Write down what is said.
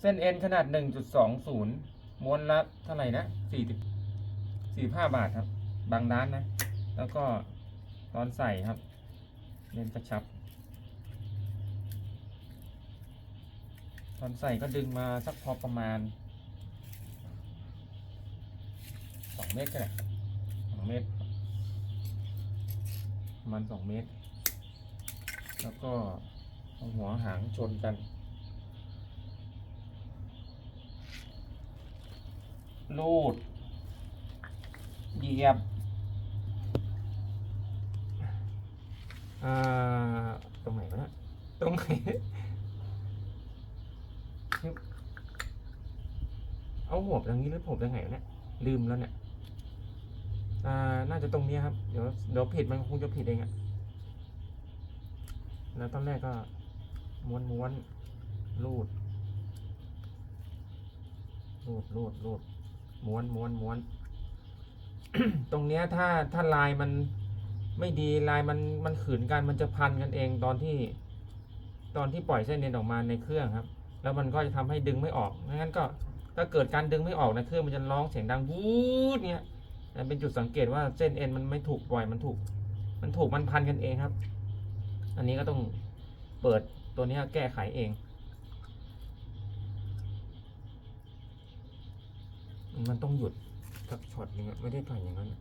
เส้นเอ็นขนาด 1.20 ม้วนละเท่าไหร่นะ 40 45 บาทครับ บางร้านนะ แล้วก็ตอนใส่ครับเน้นกระชับ ตอนใส่ก็ดึงมาสักพอประมาณ 2 เมตรก็ได้2เมตรประมาณ2เมตร แล้วก็เอาหัวหางชนกัน ลูด เหยียบอ่าตรงไหนวะเนี่ยตรงไหนเอาหัวไปทางนี้หรือผมทางไหนวะเนี่ยลืมแล้วเนี่ยอ่าน่าจะตรงนี้ครับ เดี๋ยวเดี๋ยวผิดมันคงจะผิดเองอะแล้วตอนแรกก็ม้วนม้วนรูดรูดรูดรูด ม้วนม้วนม้วน ตรงเนี้ยถ้าถ้าลายมันไม่ดีลายมันมันขืนกันมันจะพันกันเองตอนที่ ตอนที่ปล่อยเส้นเอ็นออกมาในเครื่องครับ แล้วมันก็จะทำให้ดึงไม่ออกไม่งั้นก็ถ้าเกิดการดึงไม่ออกในเครื่องมันจะร้องเสียงดังวูดเนี้ยนั่นเป็นจุดสังเกตว่าเส้นเอ็นมันไม่ถูกปล่อยมันถูก มันถูกมันพันกันเองครับ อันนี้ก็ต้องเปิดตัวนี้แก้ไขเอง มันต้องหยุดสักช็อตหนึงอะไม่ได้ปล่อยอย่างนั้นอะ